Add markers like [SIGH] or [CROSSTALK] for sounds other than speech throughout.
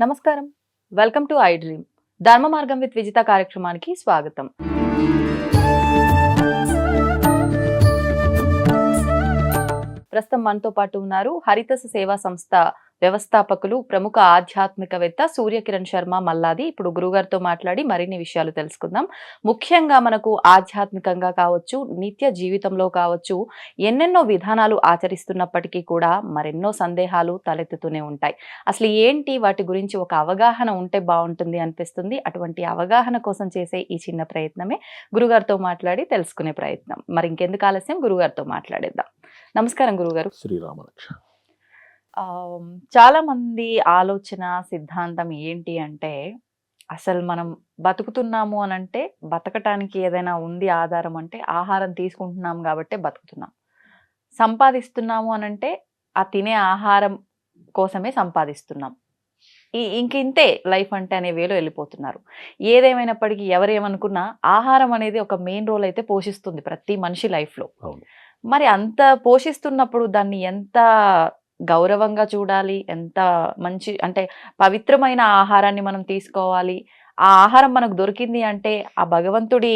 నమస్కారం. Welcome to I dream ధర్మ మార్గం విత్ విజిత కార్యక్రమానికి స్వాగతం. ప్రస్తుతం మనతో పాటు ఉన్నారు హరితస సేవా సంస్థ వ్యవస్థాపకులు ప్రముఖ ఆధ్యాత్మికవేత్త సూర్యకిరణ్ శర్మ మల్లాది ఇప్పుడు గురుగారితో మాట్లాడి మరిన్ని విషయాలు తెలుసుకుందాం. ముఖ్యంగా మనకు ఆధ్యాత్మికంగా కావచ్చు నిత్య జీవితంలో కావచ్చు ఎన్నెన్నో విధానాలు ఆచరిస్తున్నప్పటికీ కూడా మరెన్నో సందేహాలు తలెత్తుతూనే ఉంటాయి. అసలు ఏంటి? వాటి గురించి ఒక అవగాహన ఉంటే బాగుంటుంది అనిపిస్తుంది. అటువంటి అవగాహన కోసం చేసే ఈ చిన్న ప్రయత్నమే గురుగారితో మాట్లాడి తెలుసుకునే ప్రయత్నం. మరి ఇంకెందుకు ఆలస్యం? గురుగారితో మాట్లాడేద్దాం. నమస్కారం గురుగారు. శ్రీరామలక్ష్మి. చాలా మంది ఆలోచన సిద్ధాంతం ఏంటి అంటే అసలు మనం బతుకుతున్నాము అని అంటే బతకటానికి ఏదైనా ఉంది ఆధారం అంటే ఆహారం తీసుకుంటున్నాం కాబట్టే బతుకుతున్నాం. సంపాదిస్తున్నాము అని అంటే ఆ తినే ఆహారం కోసమే సంపాదిస్తున్నాం. ఈ ఇంక ఇంతే లైఫ్ అంటే అనే వేలో వెళ్ళిపోతున్నారు. ఏదేమైనప్పటికీ ఎవరేమనుకున్నా ఆహారం అనేది ఒక మెయిన్ రోల్ అయితే పోషిస్తుంది ప్రతి మనిషి లైఫ్లో. మరి అంత పోషిస్తున్నప్పుడు దాన్ని ఎంత గౌరవంగా చూడాలి ఎంత మంచి అంటే పవిత్రమైన ఆహారాన్ని మనం తీసుకోవాలి ఆ ఆహారం మనకు దొరికింది అంటే ఆ భగవంతుడి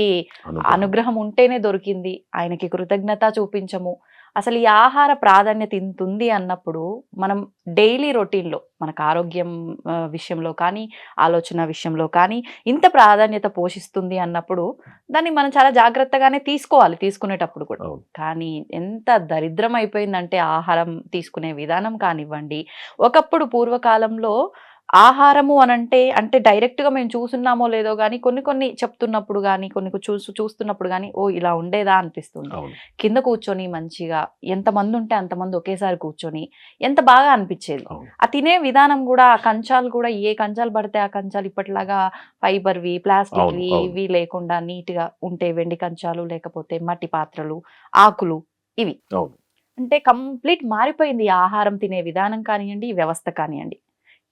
అనుగ్రహం. ఉంటేనే దొరికింది ఆయనకి కృతజ్ఞత చూపించము అసలు ఈ ఆహార ప్రాధాన్యత ఇంత ఉంది అన్నప్పుడు మనం డైలీ రొటీన్లో మనకు ఆరోగ్యం విషయంలో కానీ ఆలోచన విషయంలో కానీ ఇంత ప్రాధాన్యత పోషిస్తుంది అన్నప్పుడు దాన్ని మనం చాలా జాగ్రత్తగానే తీసుకోవాలి తీసుకునేటప్పుడు కూడా. కానీ ఎంత దరిద్రం అయిపోయిందంటే ఆహారం తీసుకునే విధానం కానివ్వండి ఒకప్పుడు పూర్వకాలంలో ఆహారము అనంటే అంటే డైరెక్ట్గా మేము చూస్తున్నామో లేదో కానీ కొన్ని కొన్ని చెప్తున్నప్పుడు కానీ కొన్ని చూసు చూస్తున్నప్పుడు కానీ ఓ ఇలా ఉండేదా అనిపిస్తుంది కింద కూర్చొని మంచిగా ఎంతమంది ఉంటే అంతమంది ఒకేసారి కూర్చొని ఎంత బాగా అనిపించేది. ఆ తినే విధానం కూడా ఆ కంచాలు కూడా ఏ కంచాలు పడితే ఆ కంచాలు ఇప్పటిలాగా ఫైబర్వి ప్లాస్టిక్వి. ఇవి లేకుండా నీట్గా ఉంటే వెండి కంచాలు లేకపోతే మట్టి పాత్రలు ఆకులు ఇవి. అంటే కంప్లీట్ మారిపోయింది ఆహారం తినే విధానం కానివ్వండి ఈ వ్యవస్థ కానివ్వండి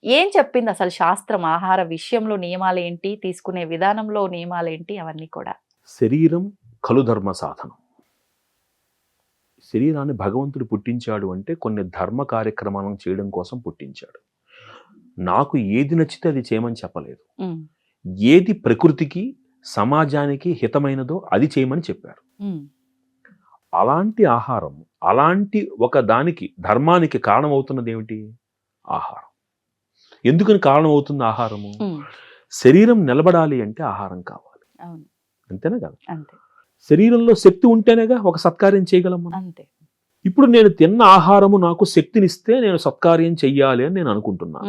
ఏం చెప్పింది అసలు శాస్త్రం? ఆహార విషయంలో నియమాలు ఏంటి తీసుకునే విధానంలో నియమాలు ఏంటి అవన్నీ కూడా. శరీరం కలుధర్మ సాధనం. శరీరాన్ని భగవంతుడు పుట్టించాడు అంటే కొన్ని ధర్మ కార్యక్రమాలను చేయడం కోసం పుట్టించాడు. నాకు ఏది నచ్చితే అది చేయమని చెప్పలేదు. ఏది ప్రకృతికి సమాజానికి హితమైనదో అది చేయమని చెప్పారు. అలాంటి ఆహారం అలాంటి ఒక దానికి ధర్మానికి కారణమవుతున్నది ఏమిటి ఆహారం. ఎందుకని కారణమవుతుంది ఆహారము? ఉమ్, శరీరం నిలబడాలి అంటే ఆహారం కావాలి. అంతేనా కదా? శరీరంలో శక్తి ఉంటేనేగా ఒక సత్కార్యం చేయగలం మనం అంతే. ఇప్పుడు నేను తిన్న ఆహారము నాకు శక్తినిస్తే నేను సత్కార్యం చెయ్యాలి అని నేను అనుకుంటున్నాను.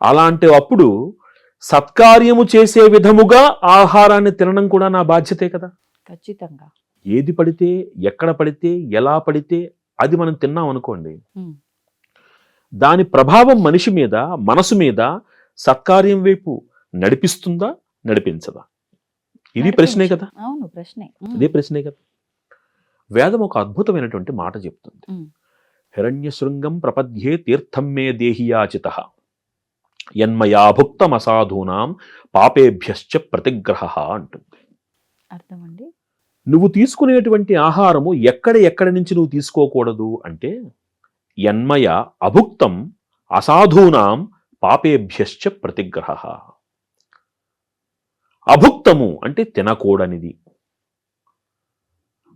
అలాంటి అప్పుడు సత్కార్యము చేసే విధముగా ఆహారాన్ని తినడం కూడా నా బాధ్యతే కదా? ఖచ్చితంగా. ఏది పడితే ఎక్కడ పడితే ఎలా పడితే అది మనం తిన్నాం అనుకోండి దాని ప్రభావం మనిషి మీద మనసు మీద సత్కార్యం వైపు నడిపిస్తుందా నడిపించదా? ఇది ప్రశ్నే కదా. అవును ప్రశ్నే. అదే ప్రశ్నే కదా. వేదం ఒక అద్భుతమైనటువంటి మాట చెప్తుంది. హిరణ్య శృంగం ప్రపద్యే తీర్థం మే దేహియాచిత. యన్మయాభుక్తమసాధూనాం పాపేభ్యశ్చ ప్రతిగ్రహ అంటుంది. నువ్వు తీసుకునేటువంటి ఆహారము ఎక్కడ ఎక్కడ నుంచి నువ్వు తీసుకోకూడదు అంటే యన్మయ అభుక్తం అసాధూనాం పాపేభ్యశ్చ ప్రతిగ్రహ. అభుక్తము అంటే తినకూడనిది.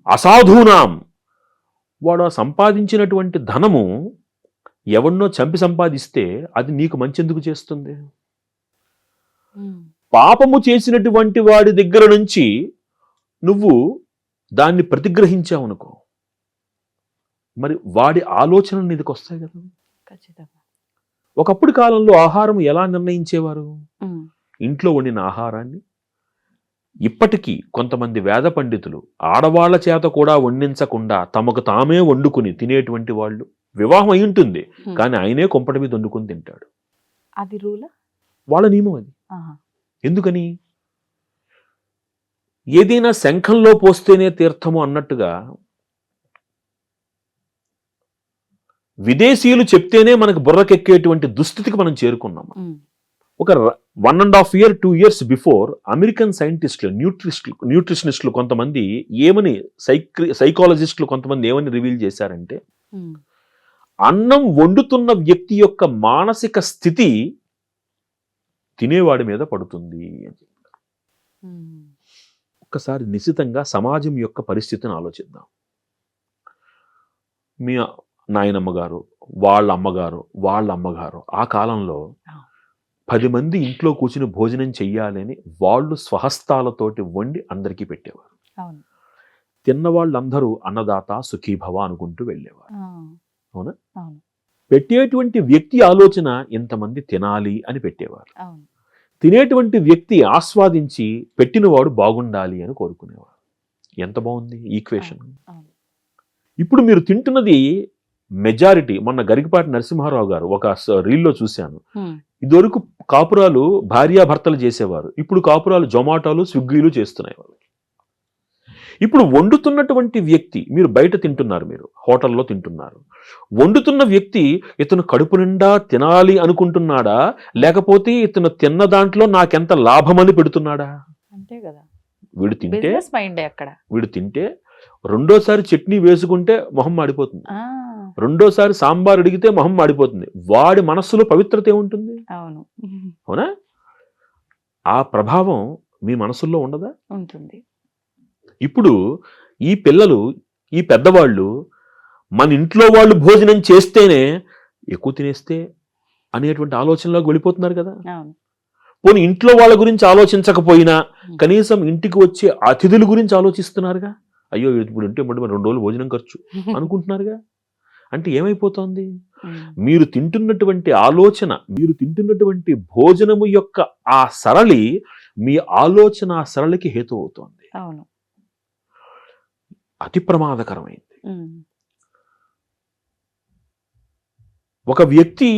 అసాధూనాం వాడు సంపాదించినటువంటి ధనము ఎవన్నో చంపి సంపాదిస్తే అది నీకు మంచెందుకు చేస్తుంది? పాపము చేసినటువంటి వాడి దగ్గర నుంచి నువ్వు దాన్ని ప్రతిగ్రహించావు అనుకో మరి వాడి ఆలోచనలు నీదికి వస్తాయి కదా. ఖచ్చితంగా. ఒకప్పుడు కాలంలో ఆహారం ఎలా నిర్ణయించేవారు? ఇంట్లో వండిన ఆహారాన్ని? ఇప్పటికీ కొంతమంది వేద పండితులు ఆడవాళ్ళ చేత కూడా వండించకుండా తమకు తామే వండుకుని తినేటువంటి వాళ్ళు వివాహం అయి ఉంటుంది. కానీ ఆయనే కొంపటి మీద వండుకుని తింటాడు. అది రూల్? వాళ్ళ నియమం అది. ఎందుకని? ఏదైనా శంఖంలో పోస్తేనే తీర్థము అన్నట్టుగా విదేశీయులు చెప్తేనే మనకు బుర్రకెక్కేటువంటి దుస్థితికి మనం చేరుకున్నాం ఒక one and half year two years before American సైంటిస్టులు న్యూట్రిస్టులు న్యూట్రిషనిస్టులు కొంతమంది ఏమని సైక్రి సైకాలజిస్టులు కొంతమంది ఏమని రివీల్ చేశారంటే. అన్నం వండుతున్న వ్యక్తి యొక్క మానసిక స్థితి తినేవాడి మీద పడుతుంది అని చెప్పారు. ఒక్కసారి నిశితంగా సమాజం యొక్క పరిస్థితిని ఆలోచిద్దాం మీ నాయనమ్మ గారు వాళ్ళ అమ్మగారు వాళ్ళ అమ్మగారు ఆ కాలంలో. పది మంది ఇంట్లో కూర్చుని భోజనం చెయ్యాలని వాళ్ళు స్వహస్తాలతోటి వండి అందరికీ పెట్టేవారు. తిన్న వాళ్ళందరూ అన్నదాత సుఖీభవ అనుకుంటూ వెళ్ళేవారు. అవునా? పెట్టేటువంటి వ్యక్తి ఆలోచన ఇంతమంది తినాలి అని పెట్టేవారు. తినేటువంటి వ్యక్తి ఆస్వాదించి పెట్టినవాడు బాగుండాలి అని కోరుకునేవారు. ఎంత బాగుంది ఈక్వేషన్. ఇప్పుడు మీరు తింటున్నది మెజారిటీ మొన్న గరికపాటి నరసింహారావు గారు ఒక రీల్లో చూశాను. ఇదివరకు కాపురాలు భార్యాభర్తలు చేసేవారు. ఇప్పుడు కాపురాలు జొమాటోలు స్విగ్గీలు చేస్తున్నాయి వాళ్ళు ఇప్పుడు వండుతున్నటువంటి వ్యక్తి మీరు బయట తింటున్నారు మీరు హోటల్లో తింటున్నారు. వండుతున్న వ్యక్తి ఇతను కడుపు నిండా తినాలి అనుకుంటున్నాడా? లేకపోతే ఇతను తిన్న దాంట్లో నాకెంత లాభమని పెడుతున్నాడా? అంతే కదా. వీడు తింటే వీడు తింటే రెండోసారి చట్నీ వేసుకుంటే మొహం మాడిపోతుంది. రెండోసారి సాంబార్ అడిగితే మొహం మాడిపోతుంది. వాడి మనస్సులో పవిత్రత ఏముంటుంది? అవును. అవునా? ఆ ప్రభావం మీ మనసుల్లో ఉండదా? ఉంటుంది. ఇప్పుడు ఈ పిల్లలు ఈ పెద్దవాళ్ళు మన ఇంట్లో వాళ్ళు భోజనం చేస్తేనే ఎక్కువ తినేస్తే అనేటువంటి ఆలోచనలోకి వెళ్ళిపోతున్నారు కదా. పోనీ ఇంట్లో వాళ్ళ గురించి ఆలోచించకపోయినా కనీసం ఇంటికి వచ్చే అతిథుల గురించి ఆలోచిస్తున్నారుగా? అయ్యో ఇప్పుడు ఉంటే మరి రెండు రోజులు భోజనం ఖర్చు [LAUGHS] అనుకుంటున్నారుగా? అంటే ఏమైపోతోంది. మీరు తింటున్నటువంటి ఆలోచన మీరు తింటున్నటువంటి భోజనము యొక్క ఆ సరళి మీ ఆలోచన సరళికి హేతు అవుతోంది అతి ప్రమాదకరమైంది. ఒక వ్యక్తి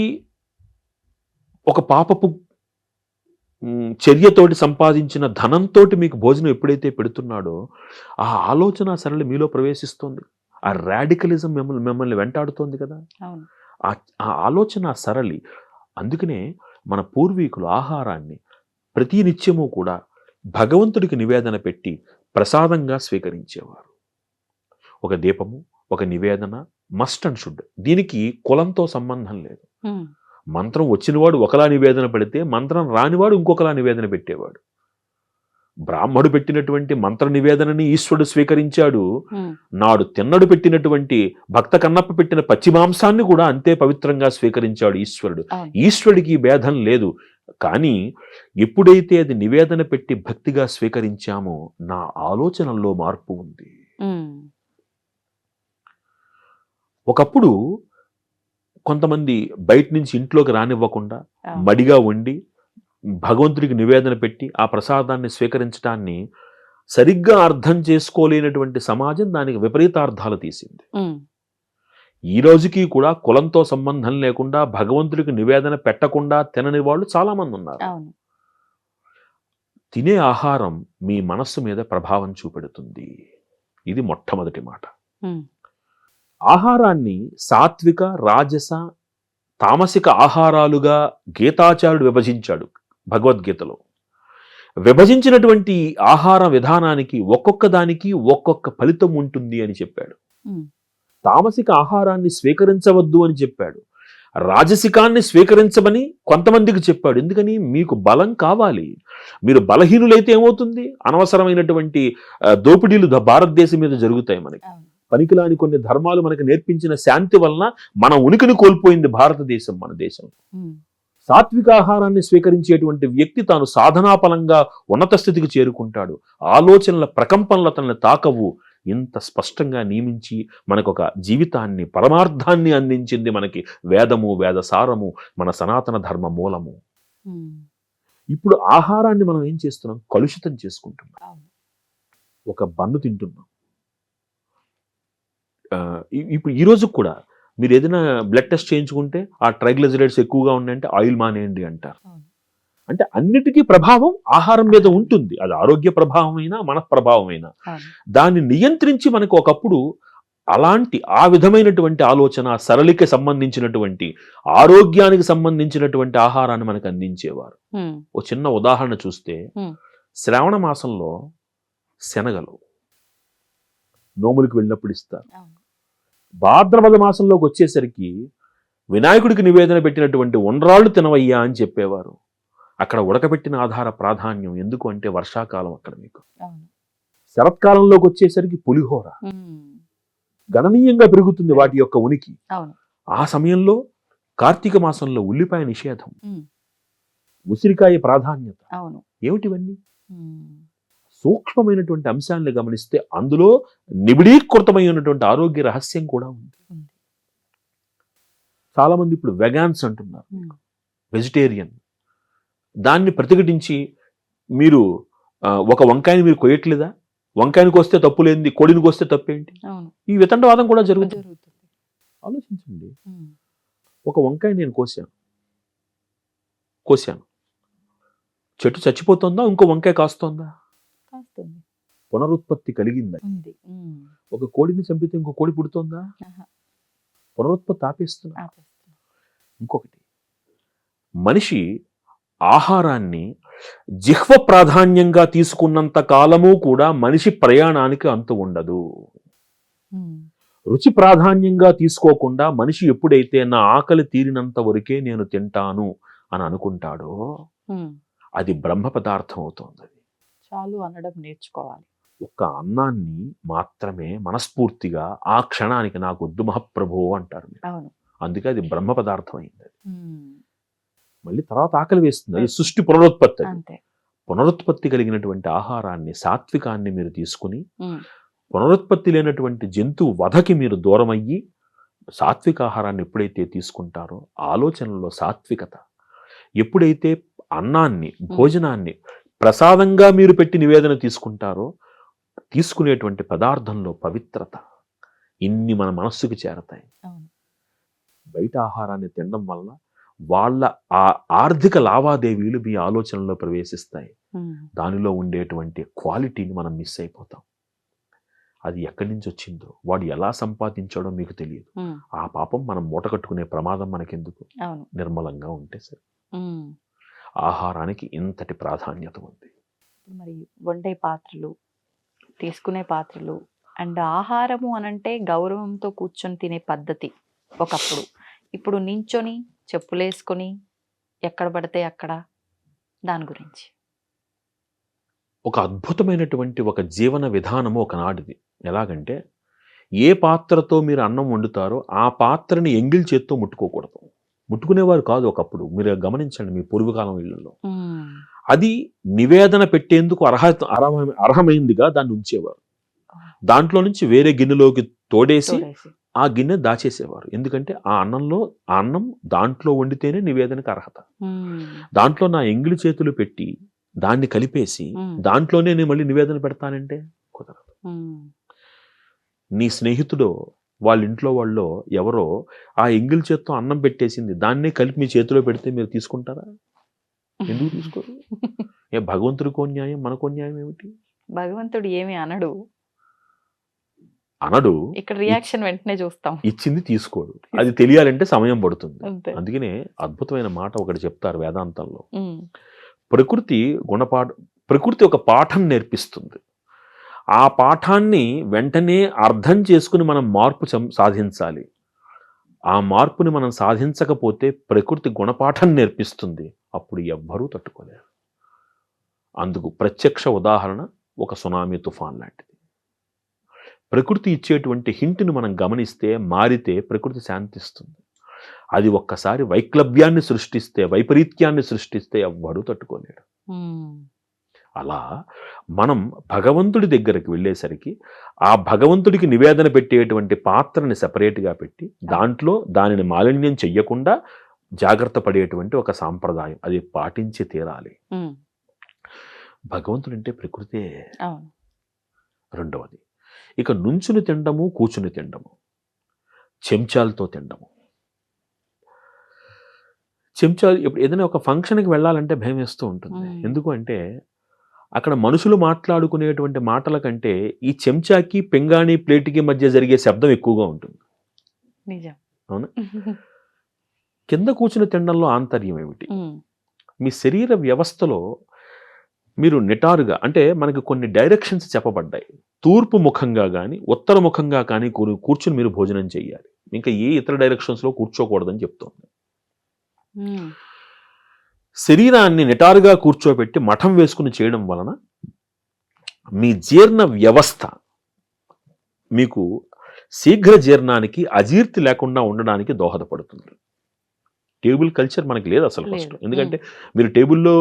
ఒక పాపపు చర్యతోటి సంపాదించిన ధనంతోటి మీకు భోజనం ఎప్పుడైతే పెడుతున్నాడో ఆ ఆలోచన సరళి మీలో ప్రవేశిస్తుంది. ఆ రాడికలిజం మిమ్మల్ని మిమ్మల్ని వెంటాడుతోంది కదా? ఆ ఆలోచన సరళి. అందుకనే మన పూర్వీకులు ఆహారాన్ని ప్రతి నిత్యము కూడా భగవంతుడికి నివేదన పెట్టి ప్రసాదంగా స్వీకరించేవారు. ఒక దీపము ఒక నివేదన మస్ట్ అండ్ షుడ్ దీనికి కులంతో సంబంధం లేదు. మంత్రం వచ్చినవాడు ఒకలా నివేదన పెడితే మంత్రం రానివాడు ఇంకొకలా నివేదన పెట్టేవాడు. బ్రాహ్మడు పెట్టినటువంటి మంత్ర నివేదనని ఈశ్వరుడు స్వీకరించాడు. నాడు తిన్నడు పెట్టినటువంటి భక్త కన్నప్ప పెట్టిన పచ్చి మాంసాన్ని కూడా అంతే పవిత్రంగా స్వీకరించాడు ఈశ్వరుడు ఈశ్వరుడికి భేదం లేదు కానీ ఎప్పుడైతే అది నివేదన పెట్టి భక్తిగా స్వీకరించామో నా ఆలోచనల్లో మార్పు ఉంది. ఒకప్పుడు కొంతమంది బయట నుంచి ఇంట్లోకి రానివ్వకుండా. మడిగా వండి భగవంతుడికి నివేదన పెట్టి ఆ ప్రసాదాన్ని స్వీకరించడాన్ని సరిగ్గా అర్థం చేసుకోలేనటువంటి సమాజం దానికి విపరీతార్థాలు తీసింది. ఈ రోజుకి కూడా కులంతో సంబంధం లేకుండా భగవంతుడికి నివేదన పెట్టకుండా తినని వాళ్ళు చాలా మంది ఉన్నారు తినే ఆహారం మీ మనస్సు మీద ప్రభావం చూపెడుతుంది. ఇది మొట్టమొదటి మాట. ఆహారాన్ని సాత్విక రాజస తామసిక ఆహారాలుగా గీతాచార్యుడు విభజించాడు. భగవద్గీతలో. విభజించినటువంటి ఆహార విధానానికి ఒక్కొక్క దానికి ఒక్కొక్క ఫలితం ఉంటుంది అని చెప్పాడు. తామసిక ఆహారాన్ని స్వీకరించవద్దు అని చెప్పాడు. రాజసికాన్ని స్వీకరించమని కొంతమందికి చెప్పాడు. ఎందుకని? మీకు బలం కావాలి. మీరు బలహీనులైతే ఏమవుతుంది? అనవసరమైనటువంటి దోపిడీలు భారతదేశం మీద జరుగుతాయి మనకి. పనికిలాని కొన్ని ధర్మాలు మనకు నేర్పించిన శాంతి వలన మన ఉనికిని కోల్పోయింది భారతదేశం మన దేశం. ఉమ్. సాత్విక ఆహారాన్ని స్వీకరించేటువంటి వ్యక్తి తాను సాధనాపలంగా ఉన్నత స్థితికి చేరుకుంటాడు. ఆలోచనల ప్రకంపనలు అతన్ని తాకవు. ఇంత స్పష్టంగా నియమించి మనకు ఒక జీవితాన్ని పరమార్థాన్ని అందించింది మనకి వేదము వేదసారము మన సనాతన ధర్మ మూలము. ఇప్పుడు ఆహారాన్ని మనం ఏం చేస్తున్నాం? కలుషితం చేసుకుంటున్నాం. ఒక బన్ను తింటున్నాం. ఇప్పుడు ఈ రోజు కూడా మీరు ఏదైనా బ్లడ్ టెస్ట్ చేయించుకుంటే ఆ ట్రైగ్లిజరైడ్స్ ఎక్కువగా ఉన్నాయంటే ఆయిల్ మానేయండి అంటారు. అంటే అన్నిటికీ ప్రభావం ఆహారం మీద ఉంటుంది. అది ఆరోగ్య ప్రభావమైనా మన ప్రభావమైనా దాన్ని నియంత్రించి మనకు ఒకప్పుడు అలాంటి ఆ విధమైనటువంటి ఆలోచన సరళికి సంబంధించినటువంటి ఆరోగ్యానికి సంబంధించినటువంటి ఆహారాన్ని మనకు అందించేవారు. ఓ చిన్న ఉదాహరణ చూస్తే. శ్రావణ మాసంలో శనగలు నోములకు వెళ్ళినప్పుడు ఇస్తారు. భాద్రపద మాసంలోకి వచ్చేసరికి వినాయకుడికి నివేదన పెట్టినటువంటి ఉండ్రాళ్ళు తినవయ్యా అని చెప్పేవారు. అక్కడ ఉడకబెట్టిన ఆధార ప్రాధాన్యం ఎందుకు అంటే వర్షాకాలం అక్కడ మీకు. శరత్కాలంలోకి వచ్చేసరికి పులిహోర. గణనీయంగా పెరుగుతుంది వాటి యొక్క ఉనికి. ఆ సమయంలో కార్తీక మాసంలో ఉల్లిపాయ నిషేధం. ఉసిరికాయ ప్రాధాన్యత. ఏమిటివన్నీ? సూక్ష్మమైనటువంటి అంశాలను గమనిస్తే అందులో నిబిడీకృతమై ఉన్నటువంటి ఆరోగ్య రహస్యం కూడా ఉంది. ఉంది. చాలా మంది ఇప్పుడు వెగాన్స్ అంటున్నారు. వెజిటేరియన్. దాన్ని ప్రతిఘటించి మీరు ఒక వంకాయని మీరు కొయ్యట్లేదా? వంకాయని కోస్తే తప్పు లేనిది కోడిని కోస్తే తప్పేంటి ఈ వితండవాదం కూడా జరుగుతుంది. ఆలోచించండి. ఒక వంకాయ నేను కోసాను. కోసాను. చెట్టు చచ్చిపోతుందా? ఇంకో వంకాయ కాస్తోందా? కాస్తుంది పునరుత్పత్తి కలిగిందా? ఒక కోడిని చంపితే ఇంకో కోడి పుడుతోందా? పునరుత్పత్తి ఆపేస్తున్నా. ఆపేస్తుంది. ఇంకొకటి. మనిషి ఆహారాన్ని జిహ్వ ప్రాధాన్యంగా తీసుకున్నంత కాలము కూడా మనిషి ప్రయాణానికి అంతు ఉండదు. రుచి ప్రాధాన్యంగా తీసుకోకుండా మనిషి ఎప్పుడైతే నా ఆకలి తీరినంత వరకే నేను తింటాను అని అనుకుంటాడో అది బ్రహ్మ పదార్థం అవుతుంది. చాలు అనడం నేర్చుకోవాలి. ఒక్క అన్నాన్ని మాత్రమే మనస్ఫూర్తిగా ఆ క్షణానికి నాకు వద్దు మహాప్రభు అంటారు. అవును. అందుకే అది బ్రహ్మ పదార్థం అయింది అది. మళ్ళీ తర్వాత ఆకలి వేస్తుంది. అది సృష్టి పునరుత్పత్తి. అంతే. పునరుత్పత్తి కలిగినటువంటి ఆహారాన్ని సాత్వికాన్ని మీరు తీసుకుని పునరుత్పత్తి లేనటువంటి జంతువు వధకి మీరు దూరమయ్యి సాత్విక ఆహారాన్ని ఎప్పుడైతే తీసుకుంటారో ఆలోచనలో సాత్వికత ఎప్పుడైతే అన్నాన్ని భోజనాన్ని ప్రసాదంగా మీరు పెట్టి నివేదన తీసుకుంటారో తీసుకునేటువంటి పదార్థంలో పవిత్రత ఇన్ని మన మనస్సుకి చేరతాయి. బయట ఆహారాన్ని తినడం వల్ల వాళ్ళ ఆ ఆర్థిక లావాదేవీలు మీ ఆలోచనలో ప్రవేశిస్తాయి. దానిలో ఉండేటువంటి క్వాలిటీని మనం మిస్ అయిపోతాం. అది ఎక్కడి నుంచి వచ్చిందో వాడు ఎలా సంపాదించాడో మీకు తెలియదు. ఆ పాపం మనం మూట కట్టుకునే ప్రమాదం మనకెందుకు? నిర్మలంగా ఉంటే సరే. ఆహారానికి ఇంతటి ప్రాధాన్యత ఉంది. మరి వండే పాత్రలు తీసుకునే పాత్రలు అండ్ ఆహారము అనంటే గౌరవంతో కూర్చొని తినే పద్ధతి ఒకప్పుడు. ఇప్పుడు నించొని చెప్పులేసుకొని ఎక్కడ పడితే అక్కడ దాని గురించి. ఒక అద్భుతమైనటువంటి ఒక జీవన విధానము ఒకనాటిది ఎలాగంటే ఏ పాత్రతో మీరు అన్నం వండుతారో ఆ పాత్రని ఎంగిల్ చేత్తో ముట్టుకోకూడదు. ముట్టుకునేవారు కాదు ఒకప్పుడు. మీరు గమనించండి మీ పూర్వకాలం ఇళ్ళలో. అది నివేదన పెట్టేందుకు అర్హత అర్హమ- అర్హమైందిగా దాన్ని ఉంచేవారు. దాంట్లో నుంచి వేరే గిన్నెలోకి తోడేసి. ఆ గిన్నె దాచేసేవారు. ఎందుకంటే ఆ అన్నంలో ఆ అన్నం దాంట్లో వండితేనే నివేదనకు అర్హత. దాంట్లో నా ఎంగిలి చేతులు పెట్టి దాన్ని కలిపేసి. దాంట్లోనే నేను మళ్ళీ నివేదన పెడతానంటే కుదరదు. నీ స్నేహితుడో వాళ్ళ ఇంట్లో వాళ్ళో ఎవరో ఆ ఎంగిలి చేత్తో అన్నం పెట్టేసింది. దాన్నే కలిపి మీ చేతిలో పెడితే మీరు తీసుకుంటారా? ఎందుకు తీసుకోరు? ఏ భగవంతుడికో న్యాయం మనకో న్యాయం ఏమిటి? భగవంతుడు ఏమి అనడు. అనడు. ఇక్కడ రియాక్షన్ వెంటనే చూస్తాం. ఇచ్చింది తీసుకోడు. అది తెలియాలంటే సమయం పడుతుంది. అందుకనే అద్భుతమైన మాట ఒకటి చెప్తారు వేదాంతంలో. ప్రకృతి గుణపాఠ ప్రకృతి ఒక పాఠం నేర్పిస్తుంది. ఆ పాఠాన్ని వెంటనే అర్థం చేసుకుని మనం మార్పు సాధించాలి. ఆ మార్పుని మనం సాధించకపోతే ప్రకృతి గుణపాఠం నేర్పిస్తుంది. అప్పుడు ఎవ్వరూ తట్టుకోలేరు. అందుకు ప్రత్యక్ష ఉదాహరణ ఒక సునామీ తుఫాన్ లాంటిది. ప్రకృతి ఇచ్చేటువంటి హింట్ని మనం గమనిస్తే మారితే ప్రకృతి శాంతిస్తుంది. అది ఒక్కసారి వైక్లభ్యాన్ని సృష్టిస్తే వైపరీత్యాన్ని సృష్టిస్తే ఎవ్వడూ తట్టుకోలేడు అలా మనం భగవంతుడి దగ్గరికి వెళ్ళేసరికి ఆ భగవంతుడికి నివేదన పెట్టేటువంటి పాత్రని సెపరేట్గా పెట్టి దాంట్లో దానిని మాలిన్యం చెయ్యకుండా జాగ్రత్త పడేటువంటి ఒక సాంప్రదాయం. అది పాటించి తీరాలి. భగవంతుడు అంటే ప్రకృతే. రెండవది ఇక నుంచుని తినడము కూర్చుని తినడము చెంచాలతో తినడము చెంచాలు ఇప్పుడు ఏదైనా ఒక ఫంక్షన్కి వెళ్ళాలంటే భయం వేస్తూ ఉంటుంది. ఎందుకు అంటే అక్కడ మనుషులు మాట్లాడుకునేటువంటి మాటల కంటే ఈ చెంచాకి పింగాణి ప్లేట్కి మధ్య జరిగే శబ్దం ఎక్కువగా ఉంటుంది. నిజం. అవునా? [LAUGHS] కింద కూర్చుని తినడంలో ఆంతర్యం ఏమిటి? మీ శరీర వ్యవస్థలో మీరు నిటారుగా అంటే మనకి కొన్ని డైరెక్షన్స్ చెప్పబడ్డాయి. తూర్పు ముఖంగా కానీ ఉత్తర ముఖంగా కానీ కూర్- కూర్చుని మీరు భోజనం చేయాలి. ఇంకా ఏ ఇతర డైరెక్షన్స్లో కూర్చోకూడదని చెప్తోంది? శరీరాన్ని నిటారుగా కూర్చోబెట్టి మఠం వేసుకుని చేయడం వలన మీ జీర్ణ వ్యవస్థ మీకు శీఘ్ర జీర్ణానికి అజీర్తి లేకుండా ఉండడానికి దోహదపడుతుంది. టేబుల్ కల్చర్ మనకి లేదు అసలు ఫస్ట్. ఎందుకంటే మీరు టేబుల్లో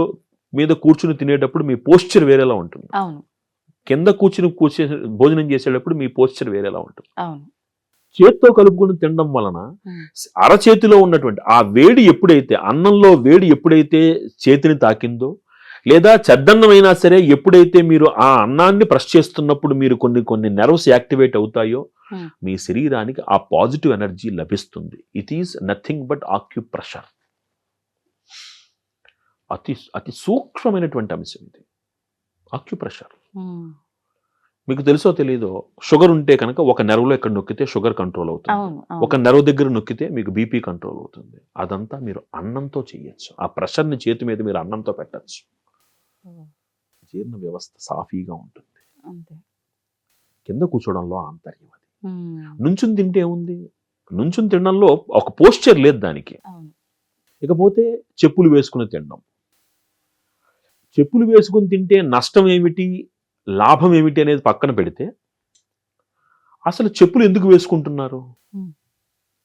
మీద కూర్చుని తినేటప్పుడు మీ పోస్చర్ వేరేలా ఉంటుంది. కింద కూర్చుని కూర్చే భోజనం చేసేటప్పుడు మీ పోస్చర్ వేరేలా ఉంటుంది. చేత్తో కలుపుకొని తినడం వలన అరచేతిలో ఉన్నటువంటి ఆ వేడి ఎప్పుడైతే అన్నంలో వేడి ఎప్పుడైతే చేతిని తాకిందో లేదా చెద్దన్నమైనా సరే ఎప్పుడైతే మీరు ఆ అన్నాన్ని ప్రెస్ చేస్తున్నప్పుడు మీరు కొన్ని కొన్ని నెర్వ్స్ యాక్టివేట్ అవుతాయో. మీ శరీరానికి ఆ పాజిటివ్ ఎనర్జీ లభిస్తుంది. It is nothing but acupressure అతి అతి సూక్ష్మమైనటువంటి అంశం ఇది. ఆక్యుప్రెషర్ మీకు తెలుసో తెలీదో షుగర్ ఉంటే కనుక ఒక నెర్వ్లో ఇక్కడ నొక్కితే షుగర్ కంట్రోల్ అవుతుంది. ఒక నెరవ దగ్గర నొక్కితే మీకు బీపీ కంట్రోల్ అవుతుంది. అదంతా మీరు అన్నంతో చేయొచ్చు. ఆ ప్రెషర్ని చేతి మీద మీరు అన్నంతో పెట్టచ్చు. జీర్ణ వ్యవస్థ సాఫీగా ఉంటుంది. కింద కూర్చోవడంలో ఆంతర్యం అది. నుంచుని తింటే ఉంది నుంచుని తినడంలో ఒక పోస్చర్ లేదు దానికి. ఇకపోతే చెప్పులు వేసుకుని తినడం. చెప్పులు వేసుకుని తింటే నష్టం ఏమిటి? లాభం ఏమిటి అనేది పక్కన పెడితే అసలు చెప్పులు ఎందుకు వేసుకుంటున్నారు.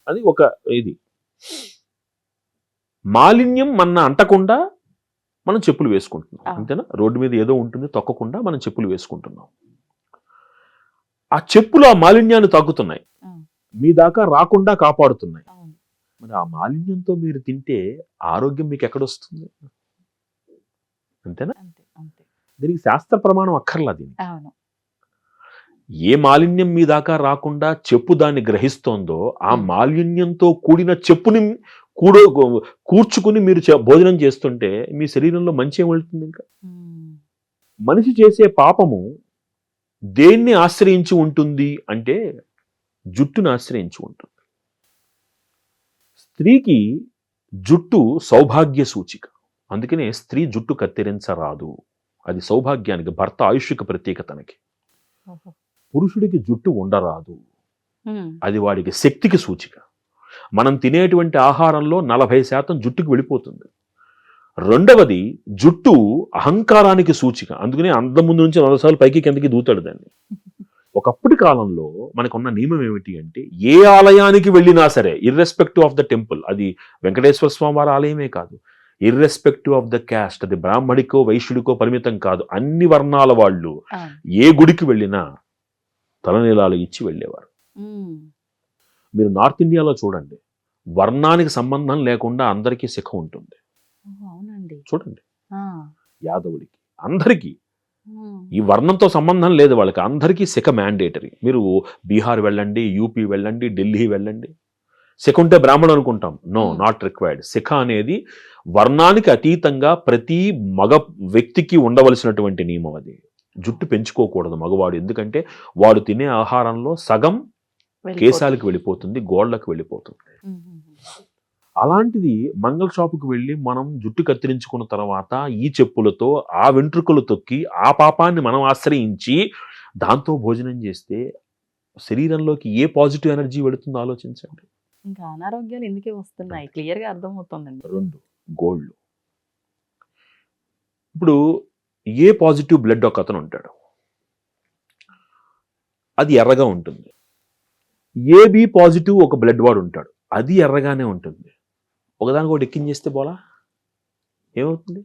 అది ఒక ఇది. మాలిన్యం మన అంటకుండా మనం చెప్పులు వేసుకుంటున్నాం. అంతేనా? రోడ్డు మీద ఏదో ఉంటుంది తొక్కకుండా మనం చెప్పులు వేసుకుంటున్నాం. ఆ చెప్పులు ఆ మాలిన్యాన్ని తగ్గుతున్నాయి. మీ దాకా రాకుండా కాపాడుతున్నాయి. మరి ఆ మాలిన్యంతో మీరు తింటే ఆరోగ్యం మీకు ఎక్కడొస్తుంది అంతేనా? అంతే అంతే. దీనికి శాస్త్ర ప్రమాణం అక్కర్లా దీనికి. అవును. ఏ మాలిన్యం మీ దాకా రాకుండా చెప్పు దాన్ని గ్రహిస్తోందో ఆ. మాలిన్యంతో కూడిన చెప్పుని కూడో కూర్చుకుని మీరు భోజనం చేస్తుంటే మీ శరీరంలో మంచి ఏం వెళ్తుంది ఇంకా? మనిషి చేసే పాపము దేన్ని ఆశ్రయించి ఉంటుంది అంటే జుట్టును ఆశ్రయించి ఉంటుంది. స్త్రీకి జుట్టు సౌభాగ్య సూచిక. అందుకనే స్త్రీ జుట్టు కత్తిరించరాదు. అది సౌభాగ్యానికి భర్త ఆయుష్కి ప్రత్యేకతనకి ఓహో. పురుషుడికి జుట్టు ఉండరాదు. అది వాడికి శక్తికి సూచిక. మనం తినేటువంటి ఆహారంలో నలభై శాతం జుట్టుకి వెళ్ళిపోతుంది. రెండవది జుట్టు అహంకారానికి సూచిక. అందుకనే అందం ముందు నుంచి నలభై సార్లు పైకి కిందకి దూతాడు దాన్ని. ఒకప్పటి కాలంలో మనకున్న నియమం ఏమిటి అంటే ఏ ఆలయానికి వెళ్ళినా సరే ఇర్రెస్పెక్టివ్ ఆఫ్ ద టెంపుల్ అది వెంకటేశ్వర స్వామి వారి ఆలయమే కాదు. ఇర్రెస్పెక్టివ్ ఆఫ్ ద క్యాస్ట్ అది బ్రాహ్మడికో వైశ్యుడికో పరిమితం కాదు. అన్ని వర్ణాల వాళ్ళు ఏ గుడికి వెళ్ళినా తలనీలాలు ఇచ్చి వెళ్ళేవారు. మీరు నార్త్ ఇండియాలో చూడండి వర్ణానికి సంబంధం లేకుండా అందరికీ శిఖ ఉంటుంది. చూడండి. యాదవుడికి అందరికీ. ఈ వర్ణంతో సంబంధం లేదు వాళ్ళకి అందరికీ శిఖ మ్యాండేటరీ మీరు బీహార్ వెళ్ళండి యూపీ వెళ్ళండి ఢిల్లీ వెళ్ళండి. శిఖ ఉంటే బ్రాహ్మణ్ అనుకుంటాం. నో. నాట్ రిక్వైర్డ్ శిఖ అనేది వర్ణానికి అతీతంగా ప్రతి మగ వ్యక్తికి ఉండవలసినటువంటి నియమం అది. జుట్టు పెంచుకోకూడదు మగవాడు. ఎందుకంటే వాడు తినే ఆహారంలో సగం. కేశాలకు వెళ్ళిపోతుంది గోళ్ళకు వెళ్ళిపోతుంది. అలాంటిది మంగళ షాపుకి వెళ్ళి మనం జుట్టు కత్తిరించుకున్న తర్వాత ఈ చెప్పులతో ఆ వెంట్రుకలు తొక్కి ఆ పాపాన్ని మనం ఆశ్రయించి దాంతో భోజనం చేస్తే శరీరంలోకి ఏ పాజిటివ్ ఎనర్జీ వెళుతుందో ఆలోచించండి. ఇంకా అనారోగ్యాలు ఎందుకే వస్తున్నాయి? క్లియర్గా అర్థమవుతుందండి. రెండు. గోల్డ్. ఇప్పుడు ఏ పాజిటివ్ బ్లడ్ ఒక అతను ఉంటాడు? అది ఎర్రగా ఉంటుంది. ఏబి పాజిటివ్ ఒక బ్లడ్ వాడు ఉంటాడు. అది ఎర్రగానే ఉంటుంది. ఒకదానికి ఒకటి ఎక్కించేస్తే పోలా? ఏమవుతుంది?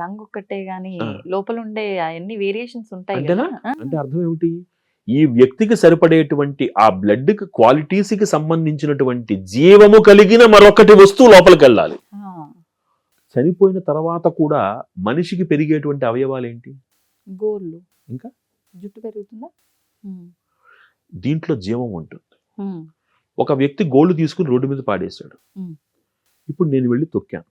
రంగు ఒక్కటే గానీ. లోపల ఉండే అన్ని వేరియేషన్స్ ఉంటాయి? కదా. అంటే అర్థం ఏమిటి? ఈ వ్యక్తికి సరిపడేటువంటి ఆ బ్లడ్ క్వాలిటీస్కి సంబంధించినటువంటి జీవము కలిగిన మరొకటి వస్తువు లోపలికి వెళ్ళాలి చనిపోయిన తర్వాత కూడా మనిషికి పెరిగేటువంటి అవయవాలు ఏంటి గోర్లు ఇంకా? జుట్టు పెరుగుతుందా? దీంట్లో జీవం ఉంటుంది. ఒక వ్యక్తి గోల్డ్ తీసుకుని రోడ్డు మీద పాడేశాడు. ఇప్పుడు నేను వెళ్ళి తొక్కాను?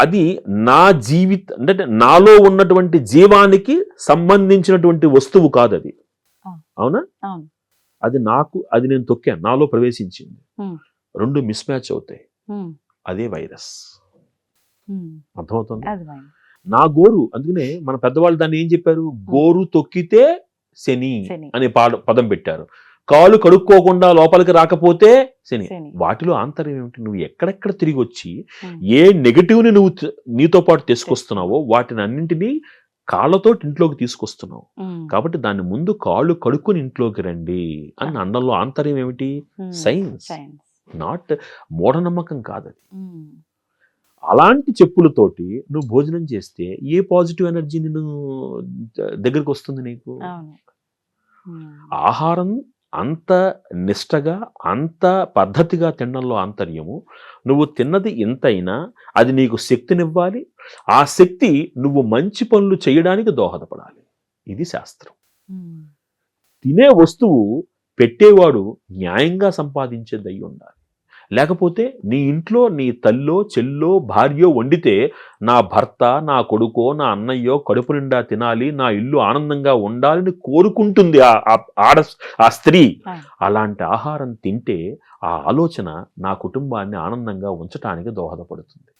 అది నా జీవిత అంటే నాలో ఉన్నటువంటి జీవానికి సంబంధించినటువంటి వస్తువు కాదు అది. అవునా? అది నాకు అది నేను తొక్కాను. నాలో ప్రవేశించింది. రెండు మిస్ మ్యాచ్ అవుతాయి అదే వైరస్. అర్థమవుతుంది. నా గోరు అందుకనే మన పెద్దవాళ్ళు దాన్ని ఏం చెప్పారు? గోరు తొక్కితే శని. అనే పాడ పదం పెట్టారు. కాలు కడుక్కోకుండా లోపలికి రాకపోతే శని. వాటిలో ఆంతర్యం ఏమిటి? నువ్వు ఎక్కడెక్కడ తిరిగి వచ్చి. ఏ నెగటివ్ని నువ్వు నీతో పాటు తీసుకొస్తున్నావో వాటిని అన్నింటినీ కాళ్ళతో ఇంట్లోకి తీసుకొస్తున్నావు. కాబట్టి దాని ముందు కాళ్ళు కడుక్కుని ఇంట్లోకి రండి అని అండంలో ఆంతర్యం ఏమిటి? సైన్స్ నాట్ మూఢనమ్మకం కాదు అది. అలాంటి చెప్పులతోటి నువ్వు భోజనం చేస్తే ఏ పాజిటివ్ ఎనర్జీ నిన్ను దగ్గరికి వస్తుంది నీకు. ఆహారం అంత నిష్టగా అంత పద్ధతిగా తినడంలో ఆంతర్యము. నువ్వు తిన్నది ఎంతైనా అది నీకు శక్తినివ్వాలి. ఆ శక్తి నువ్వు మంచి పనులు చేయడానికి దోహదపడాలి. ఇది శాస్త్రం. తినే వస్తువు పెట్టేవాడు న్యాయంగా సంపాదించేది ఉండాలి. లేకపోతే నీ ఇంట్లో నీ తల్లో చెల్లో భార్యో వండితే నా భర్త నా కొడుకో నా అన్నయ్యో కడుపు నిండా తినాలి నా ఇల్లు ఆనందంగా ఉండాలని కోరుకుంటుంది ఆడ ఆ స్త్రీ. అలాంటి ఆహారం తింటే ఆ ఆలోచన నా కుటుంబాన్ని ఆనందంగా ఉంచటానికి దోహదపడుతుంది.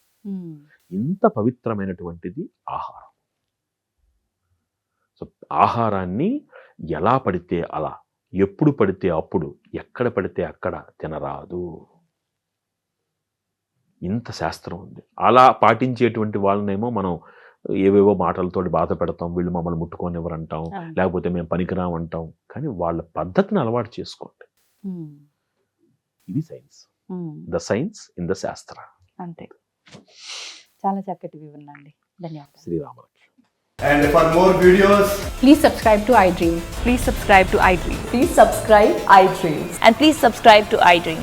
ఇంత పవిత్రమైనటువంటిది ఆహారం సో ఆహారాన్ని ఎలా పడితే అలా ఎప్పుడు పడితే అప్పుడు ఎక్కడ పడితే అక్కడ తినరాదు ఇంత శాస్త్రం ఉంది అలా పాటించేటువంటి వాళ్ళనేమో మనం ఏవేవో మాటలతోటి బాధ పెడతాం వీళ్ళు మమ్మల్ని ముట్టుకోనివ్వరు అంటాం. లేకపోతే మేము పనికిరాం అంటాం కానీ వాళ్ళ పద్ధతిని అలవాటు చేసుకోండి. ఇది science. The science in the శాస్త్ర అంతే చాలా చక్కటి వివరణ అండి ధన్యవాదాలు Sriramalakshmi And for more videos, Please subscribe to iDream. Please subscribe to iDream. Please subscribe iDream. And please subscribe to iDream.